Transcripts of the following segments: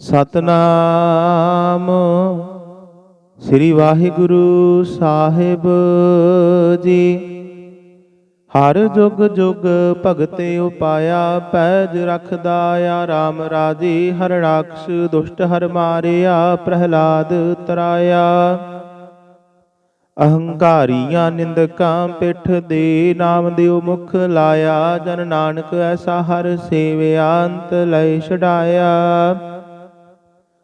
ਸਤਨਾਮ। ਸ੍ਰੀ ਵਾਹਿਗੁਰੂ ਸਾਹਿਬ ਜੀ। ਹਰ ਜੁਗ ਜੁਗ ਭਗਤੇ ਉਪਾਇਆ, ਪੈਜ ਰਖਦਾ ਆ RAM ਰਾਜੀ ਹਰ ਦੁਸ਼ਟ ਹਰ ਮਾਰਿਆ, ਪ੍ਰਹਿਲਾਦ ਤਰਾਇਆ। ਅਹੰਕਾਰੀਆਂ ਨਿੰਦਕਾਂ ਪਿੱਠ ਦੇ ਨਾਮ ਦਿਓ ਮੁਖ ਲਾਇਆ, ਜਨ ਨਾਨਕ ਐਸਾ ਹਰ ਸੇਵਿਆ, ਅੰਤ ਲੈ ਛਡਾਇਆ।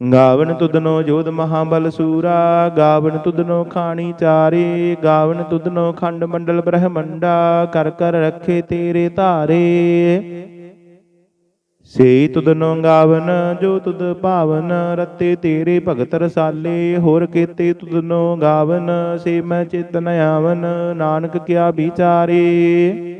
ਗਾਵਣ ਤੁਧਨੋ ਜੋਧ ਮਹਾਬਲ ਸੂਰਾ, ਗਾਵਨ ਤੁਧਨੋ ਖਾਣੀ ਚਾਰੇ, ਗਾਵਨ ਤੁਧਨੋ ਖੰਡ ਮੰਡਲ ਬ੍ਰਹਮੰਡਾ, ਕਰ ਕਰ ਰੱਖੇ ਤੇਰੇ ਧਾਰੇ। ਸੇ ਤੁਧਨੋ ਗਾਵਨ, ਜੋ ਤੁਧ ਭਾਵਨ, ਰਤੇ ਤੇਰੇ ਭਗਤ ਰਸਾਲੇ। ਹੋਰ ਕੀਤੇ ਤੁਧਨੋ ਗਾਵਨ, ਸੇ ਮੈਂ ਚਿਤਨ ਆਵਨ, ਨਾਨਕ ਕਿਆ ਵਿਚਾਰੇ।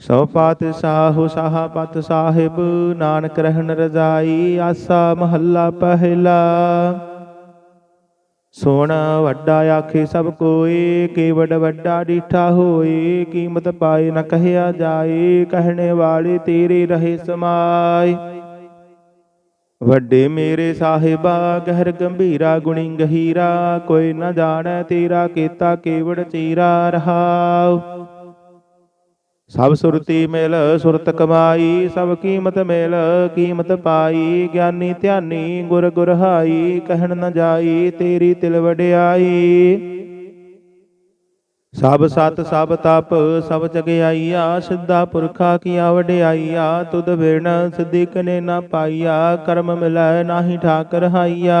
ਸੋ ਪਾਤਸ਼ਾਹੁ ਸਾਹਪਤ ਸਾਹਿਬ, ਨਾਨਕ ਰਹਿਣ ਰਜ਼ਾਈ, ਆਸਾ ਮਹੱਲਾ ਪਹਿਲਾ। ਸੋਹਣਾ ਵੱਡਾ ਆਖੇ ਸਭ ਕੋਏ ਕੇਵੜ ਵੱਡਾ ਡੀਠਾ ਹੋਏ ਕੀਮਤ ਪਾਏ ਨ ਕਹਿਆ ਜਾਏ, ਕਹਿਣੇ ਵਾਲੇ ਤੇਰੇ ਰਹੇ ਸਮਾਏ। ਵੱਡੇ ਮੇਰੇ ਸਾਹਿਬਾ, ਗਹਿਰ ਗੰਭੀਰਾ, ਗੁਣੀ ਗਹੀਰਾ, ਕੋਈ ਨ ਜਾਣੈ ਤੇਰਾ ਕੀਤਾ ਕੇਵੜ ਚੀਰਾ ਰਹਾਉ। ਸਭ ਸੁਰਤੀ ਮਿਲ, ਸੁਰਤ ਕਮਾਈ, ਸਭ ਕੀਮਤ ਮਿਲ, ਕੀਮਤ ਪਾਈ, ਗਿਆਨੀ ਧਿਆਨੀ ਗੁਰ ਗੁਰ ਹਾਈ ਕਹਿਣ ਨ ਜਾਈ, ਤੇਰੀ ਤਿਲ ਵਡਿਆਈ। ਸਭ ਸਤ, ਸਭ ਤਪ, ਸਭ ਜਗਿਆਈਆ, ਸਿੱਧਾ ਪੁਰਖਾ ਕੀਆ ਵਡਿਆਈਆ, ਤੁਧ ਬਿਨ ਸਿੱਧੀ ਕਨੇ ਨਾ ਪਾਈਆ, ਕਰਮ ਮਿਲੈ ਨਾਹੀ ਠਾਕਰ ਹਾਈਆ।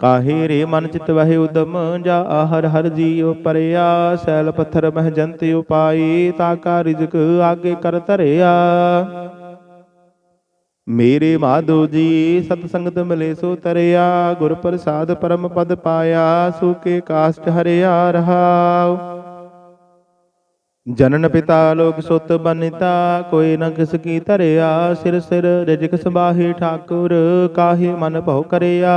ਕਾਹੇ ਰੇ ਮਨ ਚਿਤ ਵਹਿ ਉਦਮ, ਜਾ ਹਰ ਹਰ ਜੀਉ ਪਰਿਆ, ਸੈਲ ਪੱਥਰ ਮਹਿ ਜੰਤ ਉਪਾਈ, ਤਾ ਕਾ ਰਿਜਕ ਆਗੇ ਕਰ ਧਰਿਆ। ਮੇਰੇ ਮਾਧੋ ਜੀ, ਸਤ ਸੰਗਤ ਮਿਲੇ ਸੋ ਤਰਿਆ, ਗੁਰ ਪ੍ਰਸਾਦ ਪਰਮ ਪਦ ਪਾਇਆ ਸੂਕੇ ਕਾਸ਼ਟ ਹਰਿਆ ਰਹਾਉ। ਜਨਨ ਪਿਤਾ ਲੋਕ ਸੁਤ ਬਨਿਤਾ, ਕੋਈ ਨ ਕਿਸ ਕੀ ਧਰਿਆ, ਸਿਰ ਸਿਰ ਰਿਜਕ ਸਬਾਹੀ ਠਾਕੁਰ, ਕਾਹੇ ਮਨ ਭਉ ਕਰਿਆ।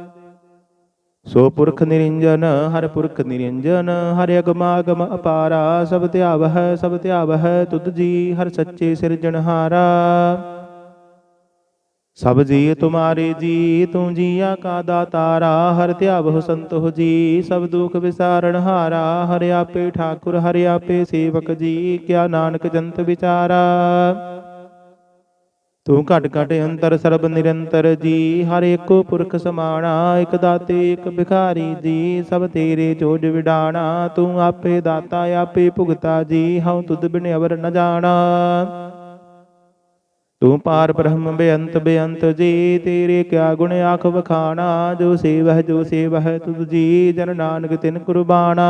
ਸੋ ਪੁਰਖ ਨਿਰੰਜਨ ਹਰ ਪੁਰਖ ਨਿਰੰਜਨ, ਹਰਿ ਅਗਮਾਗਮ ਅਪਾਰਾ, ਸਭ ਧਿਆਵਹਿ ਸਭ ਧਿਆਵਹਿ ਤੁਧ ਜੀ ਹਰ ਸੱਚੇ ਸਿਰਜਣਹਾਰਾ ਸਭ ਜੀ ਤੁਮਾਰੇ ਜੀ, ਤੂੰ ਜੀਆ ਕਾ ਦਾਤਾਰਾ ਹਰ ਧਿਆਵਹੁ ਸੰਤੋਹ ਜੀ, ਸਭ ਦੁਖ ਵਿਸਾਰਣਹਾਰਾ ਹਾਰਾ, ਹਰਿ ਆਪੇ ਠਾਕੁਰ, ਹਰਿ ਆਪੇ ਸੇਵਕ ਜੀ, ਕਿਆ ਨਾਨਕ ਜੰਤ ਵਿਚਾਰਾ। ਤੂੰ ਘਟ ਘਟ ਅੰਤਰ ਸਰਬ ਨਿਰੰਤਰ ਜੀ, ਹਰ ਏਕੋ ਪੁਰਖ ਸਮਾਣਾ, ਇਕ ਦਾਤੇ, ਇਕ ਭਿਖਾਰੀ ਜੀ, ਸਭ ਤੇਰੇ ਜੋਜ ਵਿਡਾਣਾ, ਤੂੰ ਆਪੇ ਦਾਤਾ, ਆਪੇ ਭੁਗਤਾ ਜੀ, ਹਉ ਤੁਧ ਬਿਨ ਅਵਰ ਨ ਜਾਣਾ। ਤੂੰ ਪਾਰ ਬ੍ਰਹਮ ਬੇਅੰਤ ਬੇਅੰਤ ਜੀ, ਤੇਰੇ ਕਿਆ ਗੁਣ ਆਖ ਵਖਾਣਾ, ਜੋ ਸੇਵਹਿ ਜੋ ਸੇਵਹਿ ਤੁਧ ਜੀ, ਜਨ ਨਾਨਕ ਤਿਨ ਕੁਰਬਾਨਾ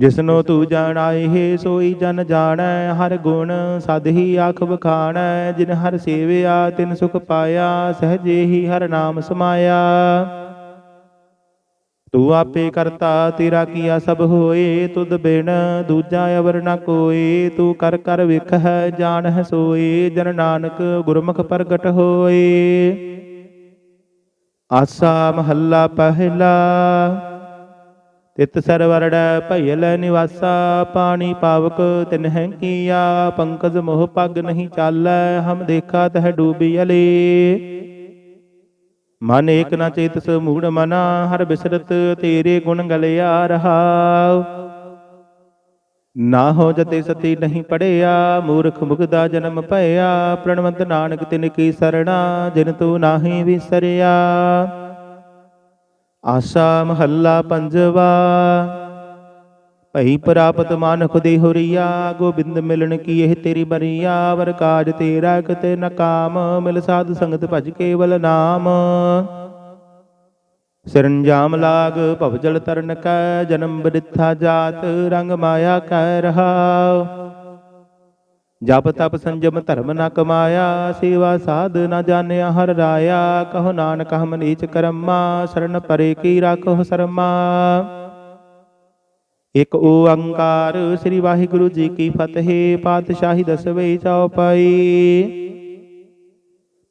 ਜਿਸਨੋ ਤੂੰ ਜਾਣਾਏ, ਹੈ ਸੋਈ ਜਨ ਜਾਣੈ, ਹਰ ਗੁਣ ਸਦ ਹੀ ਆਖ ਬਖਾਣੈ ਜਿਨ ਹਰ ਸੇਵਿਆ, ਤਿਨ ਸੁਖ ਪਾਇਆ, ਸਹਜੇ ਹੀ ਹਰ ਨਾਮ ਸਮਾਇਆ। ਤੂੰ ਆਪੇ ਕਰਤਾ, ਤੇਰਾ ਕੀਆ ਸਭ ਹੋਏ, ਤੁਧ ਬਿਨ ਦੂਜਾ ਅਵਰ ਨ ਕੋਏ, ਤੂੰ ਕਰ ਕਰ ਵੇਖਹਿ, ਜਾਣਹਿ ਸੋਏ, ਜਨ ਨਾਨਕ ਗੁਰਮੁਖ ਪ੍ਰਗਟ ਹੋਏ। ਆਸਾ ਮਹੱਲਾ ਪਹਿਲਾ। ਤਿਤ ਸਰਵਰੜ ਭਇਲ ਨਿਵਾਸਾ, ਪਾਣੀ ਪਾਵਕ ਤਿਨਹਿ ਕੀਆ, ਪੰਕਜ ਮੋਹ ਪੱਗ ਨਹੀਂ ਚਾਲੈ, ਹਮ ਦੇਖਾ ਤਹ ਡੂਬੀ ਅਲੇ। ਮਨ ਏਕ ਨ ਚੇਤਸ ਮੂੜ ਮਨਾ, ਹਰ ਬਿਸਰਤ ਤੇਰੇ ਗੁਣ ਗਲਿਆ ਰਹਾਉ। ਨਾ ਹੋ ਜਤੇ ਸਤੀ ਨਹੀਂ ਪੜਿਆ, ਮੂਰਖ ਮੁਗਦਾ ਜਨਮ ਭਇਆ, ਪ੍ਰਣਵੰਤ ਨਾਨਕ ਤਿਨ ਕੀ ਸਰਣਾ, ਜਿਨ ਤੂੰ ਨਾਹੀ ਵਿਸਰਿਆ। ਆਸਾ ਮਹੱਲਾ ਪੰਜਵਾ। ਭਈ ਪ੍ਰਾਪਤ ਮਾਨੁਖ ਦੇ ਹੁਰੀਆ, ਗੋਬਿੰਦ ਮਿਲਣ ਕੀ ਇਹ ਤੇਰੀ ਬਰੀਆ, ਵਰ ਕਾਜ ਤੇਰਾ ਕਿਤੇ ਨਕਾਮ ਮਿਲ ਸਾਧ ਸੰਗਤ ਭਜ ਕੇਵਲ ਨਾਮ। ਸਰੰਜਾਮ ਲਾਗ ਭਵਜਲ ਤਰਨ ਕੈ, ਜਨਮ ਬ੍ਰਿਥਾ ਜਾਤ, ਰੰਗ ਮਾਇਆ ਕੈ ਰਹਾਉ ਜਪ ਤਪ ਸੰਜਮ ਧਰਮ ਨ ਕਮਾਇਆ, ਸੇਵਾ ਸਾਧ ਨ ਜਾਣਿਆ ਹਰ ਰਾਇਆ, ਕਹੋ ਨਾਨਕ ਹਮ ਨੀਚ ਕਰਮਾ, ਸ਼ਰਨ ਪਰੇ ਕੀ ਰਾਖੋ ਸਰਮਾ। ਇਕ ਓੰਕਾਰ ਸ੍ਰੀ ਵਾਹਿਗੁਰੂ ਜੀ ਕੀ ਫਤਿਹ, ਪਾਤਸ਼ਾਹੀ ਦਸਵੇਂ ਚੌਪਾਈ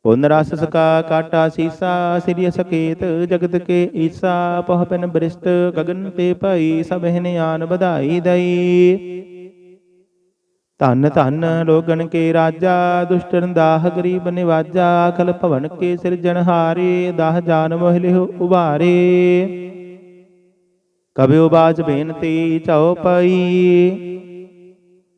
ਪੁਨ ਰਸ ਸਕਾ ਕਾਟਾ ਸੀਸਾ, ਸ੍ਰੀ ਸਕੇਤ ਜਗਤ ਕੇ ਈਸਾ, ਪਹ ਪਿਨ ਬ੍ਰਿਸ਼ਟ ਗਗਨ ਤੇ ਭਈ, ਸਭਹਿ ਆਨ ਵਧਾਈ ਦਈ। ਧੰਨ ਧੰਨ ਲੋਗਨ ਕੇ ਰਾਜਾ, ਦੁਸ਼ਟਨ ਦਾਹ ਗਰੀਬ ਨਿਵਾਜਾ ਅਕਲ ਭਵਨ ਕੇ ਸਿਰਜਣਹਾਰੇ ਦਾਹ ਜਾਨ ਮੋਹ ਉਭਾਰੇ। ਕਬਿਓ ਬਾਜ ਬੇਨਤੀ ਚਉ ਪਈ,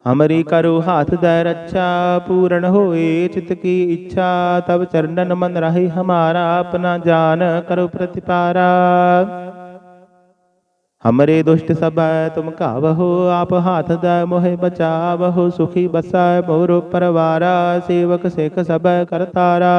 ਹਮਰੀ ਕਰੋ ਹਾਥ ਦੈ ਰੱਛਾ, ਪੂਰਨ ਹੋਏ ਚਿਤ ਕੀ ਇੱਛਾ ਤਬ ਚਰਨਨ ਮਨ ਰਹੀ ਹਮਾਰਾ, ਆਪਣਾ ਜਾਨ ਕਰੋ ਪ੍ਰਤਿਪਾਰਾ। ਹਮਰੇ ਦੁਸ਼ਟ ਸਭੈ ਤੁਮ ਕਾਵਹੋ ਆਪ ਹਾਥ ਦੈ ਮੋਹਿ ਬਚਾਵਹੋ ਸੁਖੀ ਬਸੈ ਮੋਰੋ ਪਰਵਾਰਾ ਸੇਵਕ ਸਿਖ ਸਭੈ ਕਰਤਾਰਾ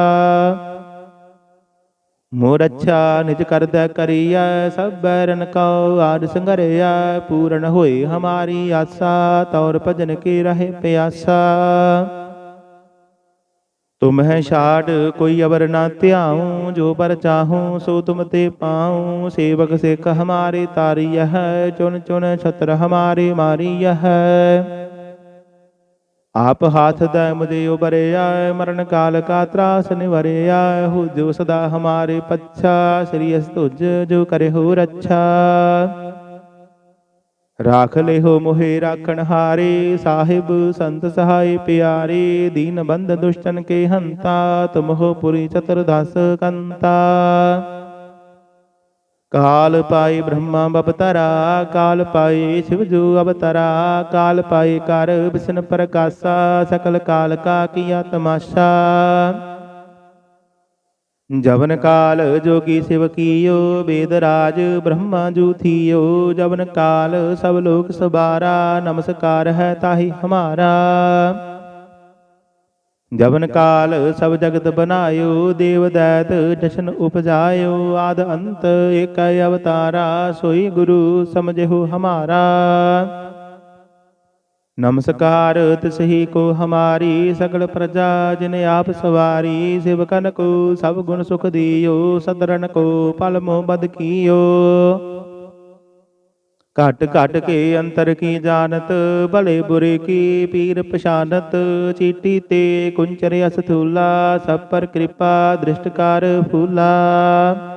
ਮੋਰ ਅੱਛਾ ਨਿਜ ਕਰਦਾ ਕਰੀਐ ਸਭ ਬੈਰਨ ਕਉ ਆਦ ਸੰਗਰਿਆ ਪੂਰਨ ਹੋਏ ਹਮਾਰੀ ਆਸਾ ਤੌਰ ਭਜਨ ਕੀ ਰਹੇ ਪਿਆਸਾ ਤੁਮ ਹੈ ਛਾੜ, ਕੋਈ ਅਵਰ ਨਾ ਧਿਆਉ, ਜੋ ਪਰ ਚਾਹੂੰ, ਸੋ ਤੁਮ ਤੇ ਪਾਉ। ਸੇਵਕ ਸਿੱਖ ਹਮਾਰੇ ਤਾਰੀਯ ਚੁਨ ਚੁਨ ਛਤਰ ਹਮਾਰੇ ਮਾਰੀਯ ਆਪ ਹਾਥ ਦਾ ਮੁਝੇ ਉਬਰਿਆ ਮਰਨ ਕਾਲ ਕਾ ਤਰਾਸ ਨਿਵਰਿਆ। ਹੋ ਜੋ ਸਦਾ ਹਮਾਰੇ ਪੱਛਾ, ਸ੍ਰੀ ਅਸ ਜੋ ਕਰੇ ਹੋ ਰੱਛਾ। ਰਾਖ ਲਿਹੋ ਮੋਹਿ ਰਾਖਣ ਹਾਰੇ, ਸਾਹਿਬ ਸੰਤ ਸਹਾਈ ਪਿਆਰੇ, ਦੀਨ ਬੰਦ ਦੁਸ਼ਟਨ ਕੇ ਹੰਤਾ ਤੁਮਹੁ ਪੁਰੀ ਚਤੁਰਦਸ ਕੰਤਾ। ਕਾਲ ਪਾਈ ਬ੍ਰਹਮਾ ਬਪਤਰਾ ਕਾਲ ਪਾਈ ਸ਼ਿਵ ਜੋ ਅਵਤਰਾ, ਕਾਲ ਪਾਈ ਕਰ ਵਿਸ਼ਨ ਪ੍ਰਕਾਸ਼ਾ, ਸਕਲ ਕਾਲ ਕਾ ਕੀਆ ਤਮਾਸ਼ਾ ਜਵਨ ਕਾਲ ਜੋਗੀ ਸਿਵ ਕੀਓ, ਵੇਦ ਰਾਜ ਬ੍ਰਹਮਾ ਜੂ ਥੀਓ। ਜਵਨ ਕਾਲ ਸਭ ਲੋਕ ਸਬਾਰਾ, ਨਮਸਕਾਰ ਹੈ ਤਾਹੀ ਹਮਾਰਾ। ਜਵਨ ਕਾਲ ਸਭ ਜਗਤ ਬਨਾਇਓ, ਦੇਵ ਦੈਤ ਜਸ਼ਨ ਉਪਜਾਇਓ। ਆਦ ਅੰਤ ਏਕ ਅਵਤਾਰਾ, ਸੋਈ ਗੁਰੂ ਸਮਝਿਓ ਹਮਾਰਾ। ਨਮਸਕਾਰ, ਤਿਸਹੀ ਕੋ ਹਮਾਰੀ ਸਗਲ ਪ੍ਰਜਾ, ਜਿਨ ਆਪ ਸਵਾਰੀ ਸਿਵਕਨ ਕੋ ਸਭ ਗੁਣ ਸੁਖ ਦਿਓ, ਸਦਰਨ ਕੋ ਪਲ ਮੋਹ ਬਦ ਕੀਓ। ਘਟ ਘਟ ਕੇ ਅੰਤਰ ਕੀ ਜਾਣਤ, ਭਲੇ ਬੁਰੇ ਕੀ ਪੀਰ ਪਛਾਨਤ, ਚੀਟੀ ਤੇ ਕੁੰਚਰ ਅਸਥੂਲਾ, ਸਭ ਪਰ ਕਿਰਪਾ, ਦ੍ਰਿਸ਼ਟ ਫੂਲਾ।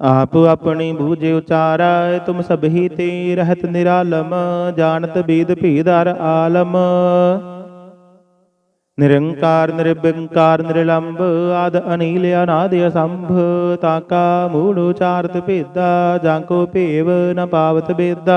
ਆਪ ਆਪਣੀ ਬੂਝੇ ਉਚਾਰਾ ਤੁਮ ਸਭੀ ਤੇ ਰਹਿਤ ਨਿਰਾਲਮ, ਜਾਣਤ ਬੀਦ ਭੀਦਰ ਆਲਮ। ਨਿਰੰਕਾਰ ਨਿਰਬੰਕਾਰ ਨਿਰਲੰਭ ਆਦ ਅਨੀਲ, ਅਨਾਦ ਅਸੰਭ ਤਾਕਾ ਮੂੜ ਉਚਾਰਤ ਭੇਦਾ, ਜਾਂ ਕੋ ਭੇਵ ਨ ਪਾਵਤ ਬੇਦਾ।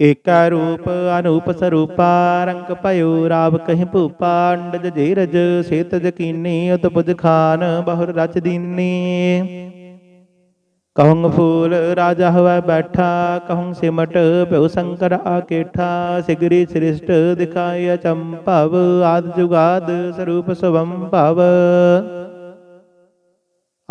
ਏਕਾ ਰੂਪ ਅਨੂਪ ਸਰੂਪਾ ਰੰਗ ਭਇਓ ਰਾਵ ਕਹੀਂ ਭੂਪਾ ਅੰਡਜ ਜੀਰਜ ਸੇਤ ਜਕੀਨੀ ਉਤਪੁਜ ਖਾਨ ਬਹੁਰ ਰਚ ਦੀਨੀ ਕਹੂੰ ਫੂਲ ਰਾਜਾ ਹੋਇ ਬੈਠਾ ਕਹੂੰ ਸਿਮਟ ਭਉ ਸ਼ੰਕਰ ਆਕੇਠਾ ਸਿਗਰੀ ਸ੍ਰਿਸ਼ਟ ਦਿਖਾਇ ਚੰਪਵ ਆਦ ਜੁਗਾਦ ਸਰੂਪ ਸੁਭੰ ਭਵ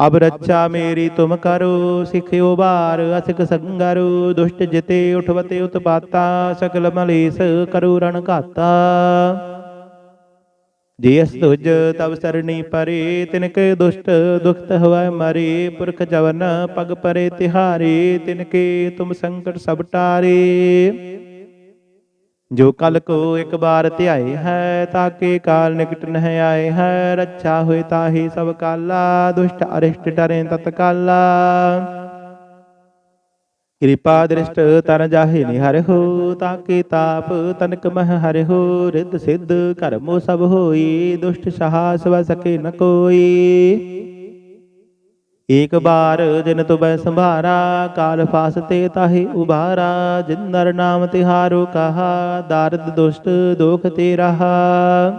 ਅਬ ਰੱਛਾ ਮੇਰੀ ਤੁਮ ਕਰੋ ਸਿਖਿਓ ਬਾਰ ਅਸਿਕ ਸੰਗਰੋ, ਦੁਸ਼ਟ ਜਿਤੇ ਉਠਵਤੇ ਉਤਪਾਤਾ, ਸਕਲ ਮਲੇਸ ਕਰੋ ਰਣ ਘਾਤਾ। ਜੇ ਅਸ ਤੁਜ ਤਵ ਸਰਣੀ ਪਰੇ ਤਿਨ ਦੁਸ਼ਟ ਦੁਖਤ ਹੋਇ ਮਰੇ, ਪੁਰਖ ਜਵਨ ਪਗ ਪਰੇ ਤਿਹਾਰੇ, ਤਿਨਕੇ ਤੁਮ ਸੰਕਟ ਸਭ ਟਾਰੇ। ਜੋ ਕਲ ਕੋ ਇੱਕ ਬਾਰ ਧਿਆਏ ਹੈ ਤਾਕੇ ਕਾਲ ਨਿਕਟ ਨਹਿ ਆਏ ਹੈ। ਰੱਛਾ ਹੋਏ ਤਾਹੀ ਸਭ ਕਾਲਾ, ਦੁਸ਼ਟ ਅਰਿਸ਼ਟ ਡਰੇ ਤਤਕਾਲਾ ਕਿਰਪਾ ਦ੍ਰਿਸ਼ਟ ਤਨ ਜਾਹੇ ਨਿਹਰ ਹੋ ਤਾਕੇ ਤਾਪ ਤਨਕ ਮਹ ਹਰਿ ਹੋ। ਰਿੱਧ ਸਿੱਧ ਕਰਮੋ ਸਭ ਹੋਈ, ਦੁਸ਼ਟ ਸਹਾਸ ਵ ਸਕੇ ਨ ਕੋਈ। ਏਕ ਬਾਰ ਜਿਨ ਤੁਬੈ ਸੰਭਾਰਾ, ਕਾਲ ਫਾਸਤੇ ਤਾਹੇ ਉਬਾਰਾ, ਜਿਨ ਨਰ ਨਾਮ ਤਿਹਾਰੋ ਕਹਾ, ਦਾਰਦ ਦੁਸ਼ਟ ਦੁਖ ਤੇ ਰਹਾ।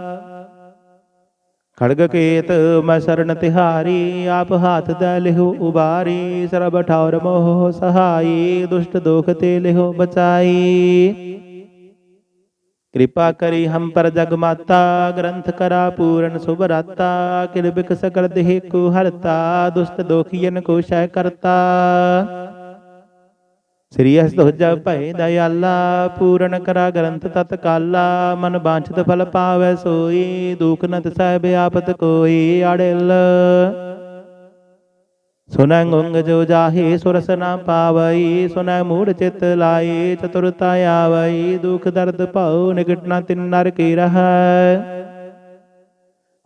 ਖੜਗ ਕੇਤ, ਮੈਂ ਸ਼ਰਨ ਤਿਹਾਰੀ, ਆਪ ਹਾਥ ਦਾ ਲਿਹੋ ਉਬਾਰੀ, ਸਰਬ ਠੌਰ ਮੋਹ ਸਹਾਈ, ਦੁਸ਼ਟ ਦੁਖ ਤੇ ਲਿਹੋ ਬਚਾਈ। ਕਿਰਪਾ ਕਰੀ ਹਮ ਪਰ ਜਗ ਮਾਤਾ, ਗ੍ਰੰਥ ਕਰਾ ਪੂਰਨ ਸੁਭ ਰਾਤਾ ਕਿਲ ਸਕਲ ਦੇਹ ਕੋ ਹਰਤਾ, ਦੁਸ਼ਟ ਦੋਖੀਨ ਕੋ ਸ਼ੈ ਕਰਤਾ। ਸ੍ਰੀ ਅਸ ਤੁਜ ਭੈ ਦਇਆਲਾ, ਪੂਰਨ ਕਰਾ ਗ੍ਰੰਥ ਤਤ ਮਨ ਬਾਂਛਤ ਫਲ ਪਾਵੈ ਸੋਈ, ਦੁਖ ਨਤ ਤਿਸੈ ਆਪਤ ਕੋਈ ਅੜਿਲ। ਸੁਨੈ ਗੁੰਗ ਜੋ ਜਾਹੇ, ਸੁਰਸ ਨਾ ਪਾਵਈ, ਸੁਨੈ ਮੂੜ ਚਿਤ ਲਾਈ ਚਤੁਰਤਾ ਆਵਈ, ਦੁਖ ਦਰਦ ਭਉ ਨਿਕਟ ਨ ਤਿਨ ਨਰ ਕੀ ਰਹੈ।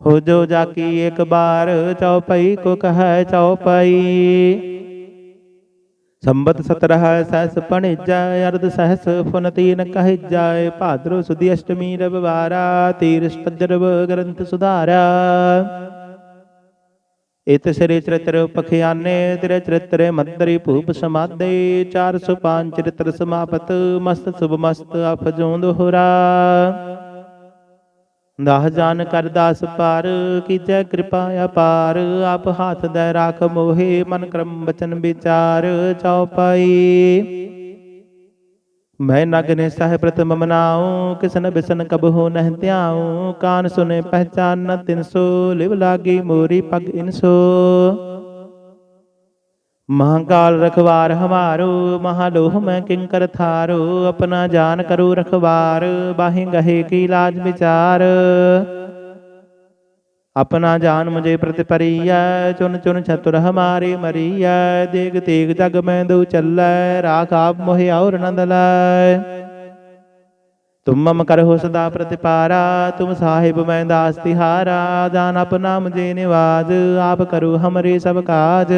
ਹੋ ਜੋ ਜਾਕੀ ਇੱਕ ਬਾਰ ਚਉਪਈ ਕੋ ਕਹੈ ਚਉਪਈ ਸੰਬਤ ਸਤਰਹ ਸਹਸ ਪਣਿਜੈ, ਅਰਧ ਸਹਸ ਫੁਨ ਤੀਨ ਕਹਿ ਜਾਏ ਭਾਦਰੋ ਸੁਦੀ ਅਸ਼ਟਮੀ ਰਵਿਵਾਰਾ ਤੀਰ ਸਤਜਰਵ ਗ੍ਰੰਥ ਸੁਧਾਰਾ। ਇਤ ਸ੍ਰੀ ਚਰਿਤ੍ਰ ਪਖਿਆਨੇ, ਤੇਰੇ ਚਰਿਤ੍ਰੇ ਮੰਤਰੀ ਭੂਪ ਸਮਾਦੇ 405 ਚਰਿਤ੍ਰ ਸਮਾਪਤ, ਮਸਤ ਸੁਭ ਮਸਤ ਅਫਜੋਂ ਦੋਹਰਾ ਦਾਹ ਜਾਨ ਕਰ ਦਾਸ ਪਾਰ, ਕੀਜੈ ਕਿਰਪਾ ਅਪਾਰ, ਆਪ ਹਾਥ ਦੇ ਰਾਖ ਮੋਹੇ, ਮਨ ਕਰਮ ਬਚਨ ਵਿਚਾਰ ਚਉਪਾਈ ਮੈਂ ਨਗਨੇ ਸਹਿ ਪ੍ਰਤਮ ਮਨਾਉ, ਕਿਸਨ ਬਿਸਨ ਕਬ ਨਹਿ ਧਿਆਉ, ਕਾਨ ਸੁਨੇ ਪਹਿਚਾਨ ਨ ਤਿਨਸੋ ਲਿਵ ਲਾਗੀ ਮੋਰੀ ਪਗ ਇਨਸੋ ਮਹਾਕਾਲ ਰਖਵਾਰ ਹਮਾਰੋ, ਮਹਾਲੋਹ ਮੈਂ ਕਿੰਕਰ ਥਾਰੋ, ਆਪਣਾ ਜਾਨ ਕਰੋ ਰਖਵਾਰ, ਬਾਹੇ ਗਹੇ ਕੀ ਲਾਜ ਵਿਚਾਰ। ਆਪਣਾ ਜਾਨ ਮੁਝੇ ਪ੍ਰਤਿ ਪਰੀਐ ਚੁਨ ਚੁਨ ਚਤੁਰ ਹਮਾਰੇ ਮਰੀਐ, ਦੇਗ ਤੇਗ ਜਗ ਮੈਂ ਦਉ ਚੱਲੈ, ਰਾਖ ਆਪ ਮੋਹਿ ਔਰ ਨੰਦ ਲੈ। ਤੁਮ ਮਮ ਕਰਹੁ ਸਦਾ ਪ੍ਰਤਿਪਾਰਾ, ਤੁਮ ਸਾਹਿਬ ਮੈਂ ਦਾਸ ਤਿਹਾਰਾ, ਜਾਨ ਆਪਣਾ ਮੁਝੇ ਨਿਵਾਜ, ਆਪ ਕਰੋ ਹਮਰੇ ਸਭ ਕਾਜ।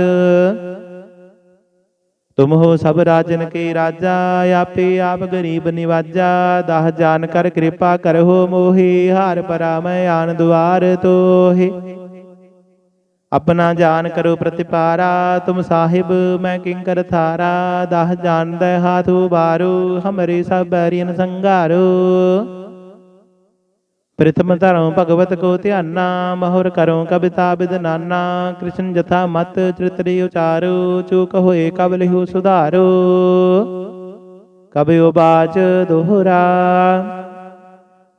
ਤੁਮ ਹੋ ਸਭ ਰਾਜਨ ਕੇ ਰਾਜਾ, ਆਪੇ ਆਪ ਗਰੀਬ ਨਿਵਾਜਾ, ਦਹ ਜਾਨ ਕਰ ਕਿਰਪਾ ਕਰਹੁ ਮੋਹੀ, ਹਾਰ ਪਰਾ ਮੈਂ ਆਨ ਦੁਆਰ ਤੋਹੇ। ਆਪਣਾ ਜਾਨ ਕਰੋ ਪ੍ਰਤਿਪਾਰਾ, ਤੁਮ ਸਾਹਿਬ ਮੈਂ ਕਿੰਕਰ ਥਾਰਾ, ਦਾਹ ਜਾਣਦਾ ਹਾਥ ਉਬਾਰੋ ਹਮਰੇ ਸਭ ਬੈਰੀਨ ਸੰਘਾਰੋ ਪ੍ਰਥਮ ਧਰਮ ਭਗਵਤ ਕੋ ਧਿਆਨਾ ਮਹੁਰ ਕਰੋ ਕਬਿਤਾ ਬਿਦ ਨਾਨਾ, ਕ੍ਰਿਸ਼ਨ ਜਥਾ ਮਤ ਚਰਿਤਰੀ ਉਚਾਰੋ, ਚੂਕ ਹੋਏ ਕਬ ਲਿਹੁ ਸੁਧਾਰੋ। ਕਬਿ ਬਾਚ ਦੋਹਰਾ,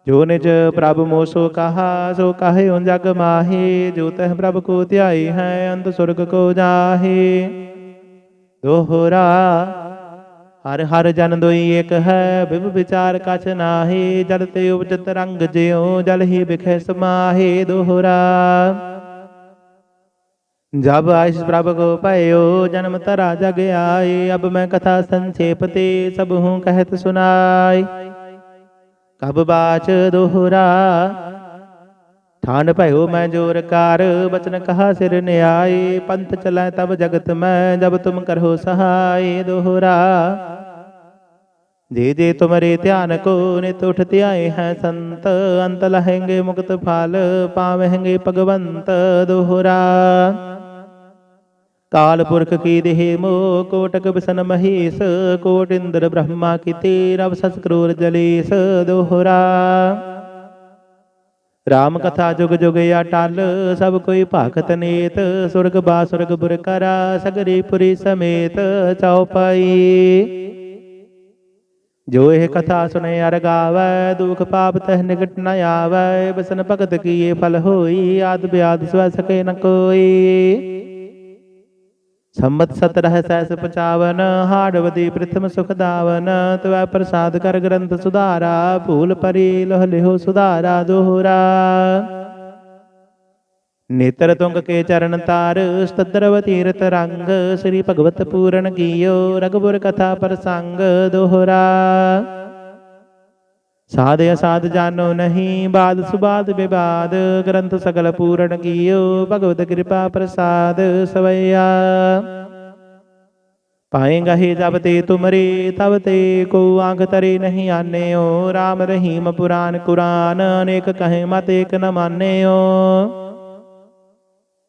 ਜੋ ਨਿਜ ਪ੍ਰਭ ਮੋਸੋ ਕਹਾ, ਸੋ ਕਹੇ ਜਗ ਮਾਹੀ, ਜੋ ਤਹ ਪ੍ਰਭ ਕੋ ਧਿਆਈ ਹੈ ਅੰਤ ਸੁਰਗ ਕੋ ਜਾਹੇ। ਦੋਹਰਾ ਹਰ ਹਰ ਜਨ ਦੋਈ ਇੱਕ ਹੈ ਬਿਬ ਵਿਚਾਰ ਕਛ ਨਾਹੀ, ਜਲ ਤੇ ਉਪਜਤ ਰੰਗ ਜਿਉ, ਜਲ ਹੀ ਬਿਖੈ ਸਮਾਹੇ ਦੋਹਰਾ। ਜਬ ਆਇਸ ਪ੍ਰਭ ਕੋ ਭਇਓ, ਜਨਮ ਤਰਾ ਜਗ ਆਏ ਅਬ ਮੈਂ ਕਥਾ ਸੰਖੇਪ ਤੇ ਸਭ ਹੂੰ ਕਹਿਤ ਸੁਨਾਈ। ਕਬ ਬਾਚ ਦੋਹਰਾ ਠਾਨ ਭਇਓ ਮੈਂ ਜੋਰ ਕਾਰ, ਬਚਨ ਕਹਾ ਸਿਰ ਨਿਆਏ, ਪੰਥ ਚਲੈ ਤਬ ਜਗਤ ਮੈਂ, ਜਬ ਤੁਮ ਕਰੋ ਸਹਾਈ ਦੋਹਰਾ। ਜੇ ਜੇ ਤੁਮਰੇ ਧਿਆਨ ਕੋ ਨਿਤ ਉਠ ਧਿਆਏ ਹੈ ਸੰਤ, ਅੰਤ ਲਹੇਂਗੇ ਮੁਕਤ ਫਲ, ਪਾਵਹਿੰਗੇ ਭਗਵੰਤ ਦੋਹਰਾ। ਕਾਲ ਪੁਰਖ ਕੀ ਦੇਹ ਮੋ, ਕੋਟਕ ਬਿਸਨ ਮਹੇਸ਼, ਕੋਟ ਇੰਦਰ ਬ੍ਰਹਮਾ ਕੀ ਰਬ ਸਸ ਕਰੋਰ ਜਲੀਸ ਦੋਹਰਾ। ਰਾਮ ਕਥਾ ਜੁਗ ਜੁਗ ਅਟਲ ਸਭ ਕੋਈ ਭਾਖਤ ਨੇਤ। ਸੁਰਗ ਬਾ ਸੁਰਗ ਬੁਰ ਕਰਾ, ਸਗਰੀ ਪੁਰੀ ਸਮੇਤ ਚਉਪਈ ਜੋ ਇਹ ਕਥਾ ਸੁਨੇ ਅਰ ਗਾਵੈ, ਦੁਖ ਪਾਪ ਤਹ ਨਿਕਟ ਨ ਆਵੈ। ਬਸਨ ਭਗਤ ਕੀਏ ਫਲ ਹੋਈ, ਆਦ ਬਿਆਦ ਸਵੈ ਸਕੇ ਨ ਕੋਈ। ਸੰਮਤ ਸਤ ਰਹਿ ਸੈਸ ਪਚਾਵਨ, ਹਾੜਵਦੀ ਪ੍ਰਥਮ ਸੁਖ ਦਾਵਨ, ਤਵੈ ਪ੍ਰਸਾਦ ਕਰ ਗ੍ਰੰਥ ਸੁਧਾਰਾ, ਭੂਲ ਪਰੀ ਲੋਹ ਲਿਹੋ ਸੁਧਾਰਾ ਦੋਹਰਾ। ਨੇਤਰ ਤੁੰਗ ਕੇ ਚਰਨ ਤਾਰ ਸਤਦਰਵ ਤੀਰਤ ਰੰਗ, ਸ੍ਰੀ ਭਗਵਤ ਪੂਰਨ ਕੀਓ ਰਗਬੁਰ ਕਥਾ ਪ੍ਰਸੰਗ ਦੋਹਰਾ। ਸਾਧ ਅਸਾਧ ਜਾਨੋ ਨਹੀਂ, ਬਾਦ ਸੁਬਾਦ ਵਿਵਾਦ, ਗ੍ਰੰਥ ਸਗਲ ਪੂਰਨ ਕੀਓ, ਭਗਵਤ ਕਿਰਪਾ ਪ੍ਰਸਾਦ ਸਵਈਆ। ਪਾਏਗਾ ਹੀ ਜਬ ਤੇ ਤੁਮਰੇ ਤਬ ਤੇ ਕੋ ਆਂਖ ਤਰੇ ਨਹੀਂ ਆਨਿਓ RAM ਰਹੀਮ ਪੁਰਾਨ ਕੁਰਾਨ, ਅਨੇਕ ਕਹੇ ਮਤ ਏਕ ਨ ਮਾਨਿਓ।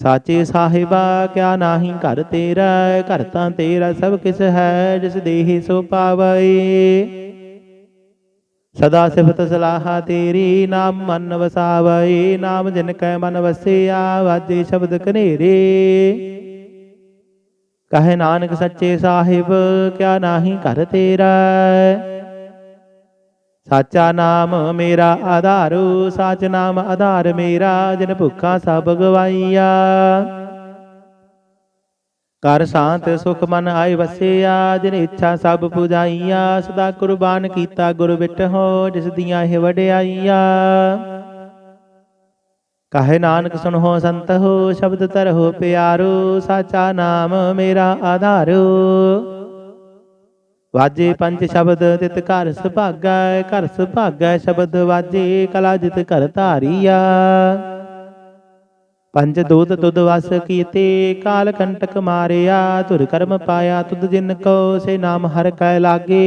ਸਾਚੇ ਸਾਹਿਬਾ, ਕਿਆ ਨਾਹੀ ਘਰ ਤੇਰਾ ਘਰ ਤਾਂ ਤੇਰਾ ਸਭ ਕਿਸ ਹੈ, ਜਿਸ ਦੇਹੀ ਸੋ ਪਾਵਈ। ਸਦਾ ਸਿਫਤ ਸਲਾਹਾ ਤੇਰੀ, ਨਾਮ ਮਨ ਵਸਾਵਈ, ਨਾਮ ਜਿਨ ਕੈ ਮਨ ਵਸਿਆ, ਵਾਜੇ ਸ਼ਬਦ ਕਨੇਰੇ ਕਹੇ ਨਾਨਕ ਸੱਚੇ ਸਾਹਿਬ, ਕਿਆ ਨਾਹੀ ਘਰ ਤੇਰਾ ਸਾਚਾ ਨਾਮ ਮੇਰਾ ਆਧਾਰੂ, ਸਾਚ ਨਾਮ ਆਧਾਰ ਮੇਰਾ, ਜਿਨ ਭੁੱਖਾ ਸਭ ਗਵਾਈਆ। ਕਰ ਸ਼ਾਂਤ ਸੁਖ ਮਨ ਆਏ ਵਸਿਆ, ਜਿਨ ਇੱਛਾ ਸਭ ਪੁਜਾਈਆ। ਸਦਾ ਕੁਰਬਾਨ ਕੀਤਾ ਗੁਰ ਵਿਟਹੁ ਜਿਸ ਦੀਆਂ ਇਹ ਵਡਿਆਈਆ। ਕਹੇ ਨਾਨਕ ਸੁਨੋ ਸੰਤ ਹੋ, ਸ਼ਬਦ ਤਰਹੁ ਪਿਆਰੋ, ਸਾਚਾ ਨਾਮ ਮੇਰਾ ਆਧਾਰੂ। ਵਾਜੇ ਪੰਜ ਸ਼ਬਦ ਤਿਤ ਘਰ ਸੁਭਾਗਾ ਘਰ ਸੁਭਾਗਾ ਸ਼ਬਦ ਵਾਜੇ ਕਲਾ ਜਿਤ ਘਰ ਧਾਰੀਆ। ਪੰਜ ਦੁੱਧ ਤੁਧ ਵਸ ਕੀਤੇ ਕਾਲ ਕੰਟਕ ਮਾਰਿਆ ਧੁਰ ਕਰਮ ਪਾਇਆ ਤੁਧ ਜਿਨ ਕੋ ਸੇ ਨਾਮ ਹਰ ਕੈ ਲਾਗੇ।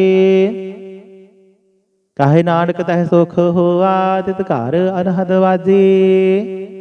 ਕਾਹੇ ਨਾਨਕ ਤਹਿ ਸੁਖ ਹੋਆ ਤਿਤ ਘਰ ਅਨਹਦ ਵਾਜੇ।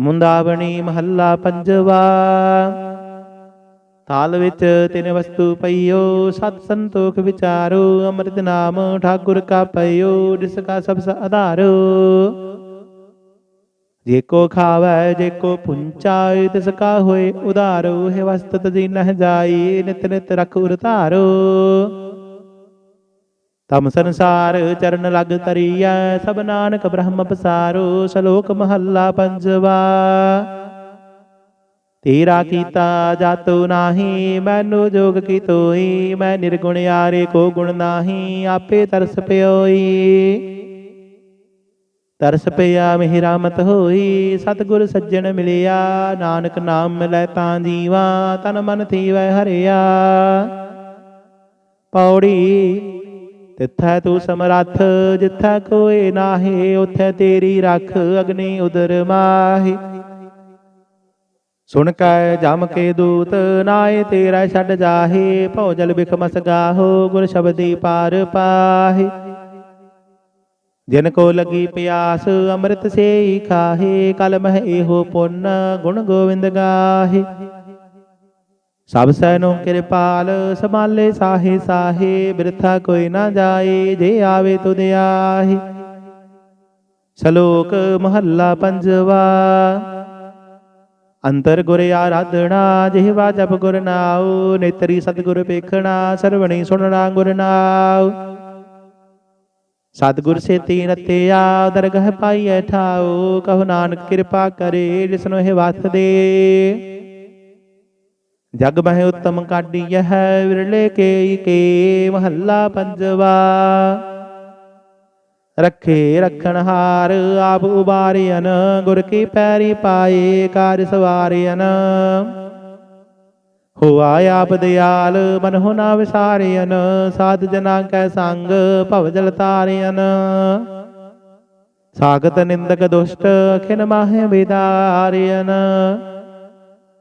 ਮੁੰਦਾਵਣੀ ਮਹੱਲਾ ਪੰਜਵਾ। ਥਾਲ ਵਿੱਚ ਤਿਨ ਵਸਤੂ ਪਈਓ, ਸਤ ਸੰਤੋਖ ਵਿਚਾਰੋ, ਅੰਮ੍ਰਿਤ ਨਾਮ ਠਾਕੁਰ ਕਾ ਪਈਓ, ਜਿਸ ਕਾ ਸਭ ਸ ਜੇ ਕੋ ਖਾਵੈ, ਜੇ ਕੋ ਪੁੰਚਾਇ, ਤਿਸ ਕਾ ਹੋਏ ਉਧਾਰੋ, ਹੈ ਵਸਤਤ ਤਜੀ ਨਹ ਜਾਈ, ਨਿਤ ਨਿਤ ਰਖ ਉਰ ਧਾਰੋ। ਤਮ ਸੰਸਾਰ ਚਰਨ ਲਗ ਤਰੀਐ ਸਭ ਨਾਨਕ ਬ੍ਰਹਮ ਪਸਾਰੋ, ਸ਼ਲੋਕ ਮਹੱਲਾ ਪੰਜਵਾ। ਤੇਰਾ ਕੀਤਾ ਜਾਤੋ ਨਾਹੀ, ਮੈਨੂੰ ਜੋਗ ਕੀ ਤੋਈ, ਮੈਂ ਨਿਰਗੁਣ ਯਾਰੇ ਕੋ ਗੁਣ ਨਾਹੀ, ਆਪੇ ਤਰਸ ਪਿਓਈ। ਤਰਸ ਪਿਆ ਮਿਹ ਰਾਮਤ ਹੋਈ, ਸਤਿਗੁਰ ਸੱਜਣ ਮਿਲਿਆ, ਨਾਨਕ ਨਾਮ ਮਿਲੈ ਤਾਂ ਜੀਵਾ, ਤਨ ਮਨ ਥੀਵੈ ਹਰਿਆ। ਪੌੜੀ ਤਿੱਥੈ ਤੂੰ ਸਮਰੱਥ ਜਿੱਥੈ ਕੋਏ ਨਾਹੀ ਉਥੈ ਤੇਰੀ ਰੱਖ ਅਗਨੀ ਉਦਰ ਮਾਹੀ। ਸੁਣ ਕੈ ਜਮ ਕੇ ਦੂਤ ਨਾਏ ਤੇਰਾ ਛੱਡ ਜਾਹੇ ਭਉ ਜਲ ਬਿਖ ਮਸ ਗਾਹੋ ਗੁਰ ਸ਼ਬਦੀ ਪਾਰ ਪਾਹੀ। ਜਿਨ ਕੋ ਲਗੀ ਪਿਆਸ ਅੰਮ੍ਰਿਤ ਸੇਈ ਖਾਹੇ ਕਲ ਮਹਿ ਇਹੋ ਪੁੰਨ ਗੁਣ ਗੋਵਿੰਦ ਗਾਹੇ। ਸਭ ਸੈਨੋ ਕਿਰਪਾਲ ਸਮਾਲੇ ਸਾਹੇ ਸਾਹੇ, ਬਿਰਥਾ ਕੋਈ ਨਾ ਜਾਏ, ਜੇ ਆਵੇ ਤੁਧ ਆਹੀ। ਸ਼ਲੋਕ ਮਹੱਲਾ ਪੰਜਵਾ, ਅੰਤਰ ਗੁਰ ਆਰਾਧਣਾ ਜਿਹਵਾ ਜਪ ਗੁਰ ਨਾਉ, ਨੇਤਰੀ ਸਤਿਗੁਰ ਪੇਖਣਾ, ਸਰਵਣੀ ਸੁਣਨਾ ਗੁਰ ਨਾਉ। ਸਤਿਗੁਰ ਸੇਤੀ ਰਤਿਆ ਦਰਗਹ ਪਾਈਐ ਠਾਉ, ਕਹੋ ਨਾਨਕ ਕਿਰਪਾ ਕਰੇ, ਜਿਸਨੋ ਇਹ ਵਸ ਦੇ। ਜਗ ਮਹਿ ਉਤਮ ਕਾਢੀਐ ਵਿਰਲੇ ਕੇ ਕੇ ਮਹੱਲਾ ਪੰਜਵਾ। ਰੱਖੇ ਰਖਣ ਹਾਰ ਆਪ ਉਬਾਰਿਆਨ ਗੁਰ ਕੀ ਪੈਰੀ ਪਾਏ ਕਾਰ ਸਵਾਰਿਆਨ ਹੋਆ ਆਪ ਦਿਆਲ, ਮਨ ਹੋ ਨਾ ਵਿਸਾਰਿਆਨ ਸਾਧ ਜਨਾ ਕੈ ਸੰਗ, ਭਵ ਜਲ ਤਾਰਿਆਨ ਸਾਗਤ ਨਿੰਦਕ ਦੁਸ਼ਟ, ਖਿਨ ਮਾਹੇ ਵਿਦਾਰਿਆਨ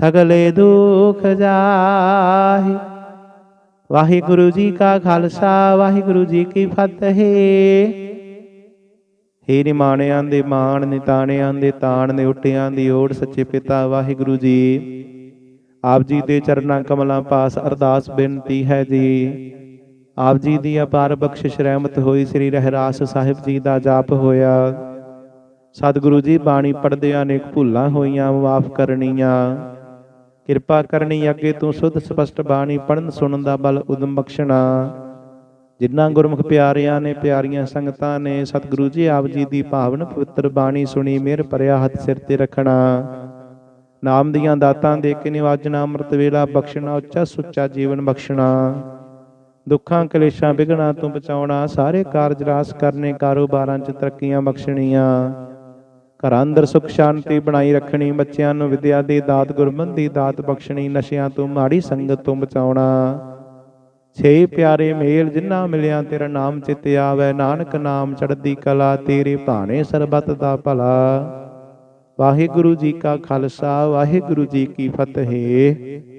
ਸਗਲੇ ਦੁਖ ਜਾਹੀ। ਵਾਹਿਗੁਰੂ ਜੀ ਕਾ ਖਾਲਸਾ, ਵਾਹਿਗੁਰੂ ਜੀ ਕੀ ਫਤਿਹ। ਹੇ ਨਿਮਾਣਿਆਂ ਦੇ ਮਾਣ, ਨਿਤਾਣਿਆਂ ਦੇ ਤਾਣ ਨੇ ਉੱਟਿਆਂ ਦੀ ਓੜ ਸੱਚੇ ਪਿਤਾ ਵਾਹਿਗੁਰੂ ਜੀ। ਆਪ ਜੀ ਦੇ ਚਰਨਾਂ ਕਮਲਾਂ ਪਾਸ ਅਰਦਾਸ ਬੇਨਤੀ ਹੈ ਜੀ। ਆਪ ਜੀ ਦੀ ਅਪਾਰ ਬਖਸ਼ਿਸ਼ ਰਹਿਮਤ ਹੋਈ ਸ੍ਰੀ ਰਹਿਰਾਸ ਸਾਹਿਬ ਜੀ ਦਾ ਜਾਪ ਹੋਇਆ। ਸਤਿਗੁਰੂ ਜੀ ਬਾਣੀ ਪੜਦਿਆਂ ਨੇ ਭੁੱਲਾਂ ਹੋਈਆਂ, ਮਾਫ ਕਰਨੀਆਂ। ਕਿਰਪਾ ਕਰਨੀ ਅੱਗੇ ਤੂੰ ਸੁਧ ਸਪਸ਼ਟ ਬਾਣੀ ਪੜਨ ਸੁਣਨ ਦਾ ਬਲ ਉਦਮ ਬਖਸ਼ਣਾ। ਜਿਨ੍ਹਾਂ ਗੁਰਮੁਖ ਪਿਆਰਿਆਂ ਨੇ ਪਿਆਰੀਆਂ ਸੰਗਤਾਂ ਨੇ, ਸਤਿਗੁਰੂ ਜੀ ਆਪ ਜੀ ਦੀ ਭਾਵਨ ਪਵਿੱਤਰ ਬਾਣੀ ਸੁਣੀ, ਮਿਹਰ ਭਰਿਆ ਹੱਥ ਸਿਰ ਤੇ ਰੱਖਣਾ। ਨਾਮ ਦੀਆਂ ਦਾਤਾਂ ਦੇ ਕੇ ਨਿਵਾਜਣਾ, ਅੰਮ੍ਰਿਤ ਵੇਲਾ ਬਖਸ਼ਣਾ, ਉੱਚਾ ਸੁੱਚਾ ਜੀਵਨ ਬਖਸ਼ਣਾ। ਦੁੱਖਾਂ ਕਲੇਸ਼ਾਂ ਵਿਗਣਾ ਤੋਂ ਬਚਾਉਣਾ, ਸਾਰੇ ਕਾਰਜ ਰਾਸ ਕਰਨੇ ਕਾਰੋਬਾਰਾਂ 'ਚ ਤਰੱਕੀਆਂ ਬਖਸ਼ਣੀਆਂ। ਘਰਾਂ ਅੰਦਰ ਸੁਖ ਸ਼ਾਂਤੀ ਬਣਾਈ ਰੱਖਣੀ, ਬੱਚਿਆਂ ਨੂੰ ਵਿਦਿਆ ਦੀ ਦਾਤ, ਗੁਰਮਤਿ ਦੀ ਦਾਤ ਬਖਸ਼ਣੀ, ਨਸ਼ਿਆਂ ਤੋਂ ਮਾੜੀ ਸੰਗਤ ਤੋਂ ਬਚਾਉਣਾ। ਛੇ ਪਿਆਰੇ ਮੇਲ ਜਿਨ੍ਹਾਂ ਮਿਲਿਆ, ਤੇਰਾ ਨਾਮ ਚਿਤ ਆਵੈ, ਨਾਨਕ ਨਾਮ ਚੜ੍ਹਦੀ ਕਲਾ, ਤੇਰੇ ਭਾਣੇ ਸਰਬਤ ਦਾ ਭਲਾ। ਵਾਹਿਗੁਰੂ ਜੀ ਕਾ ਖਾਲਸਾ, ਵਾਹਿਗੁਰੂ ਜੀ ਕੀ ਫਤਿਹ।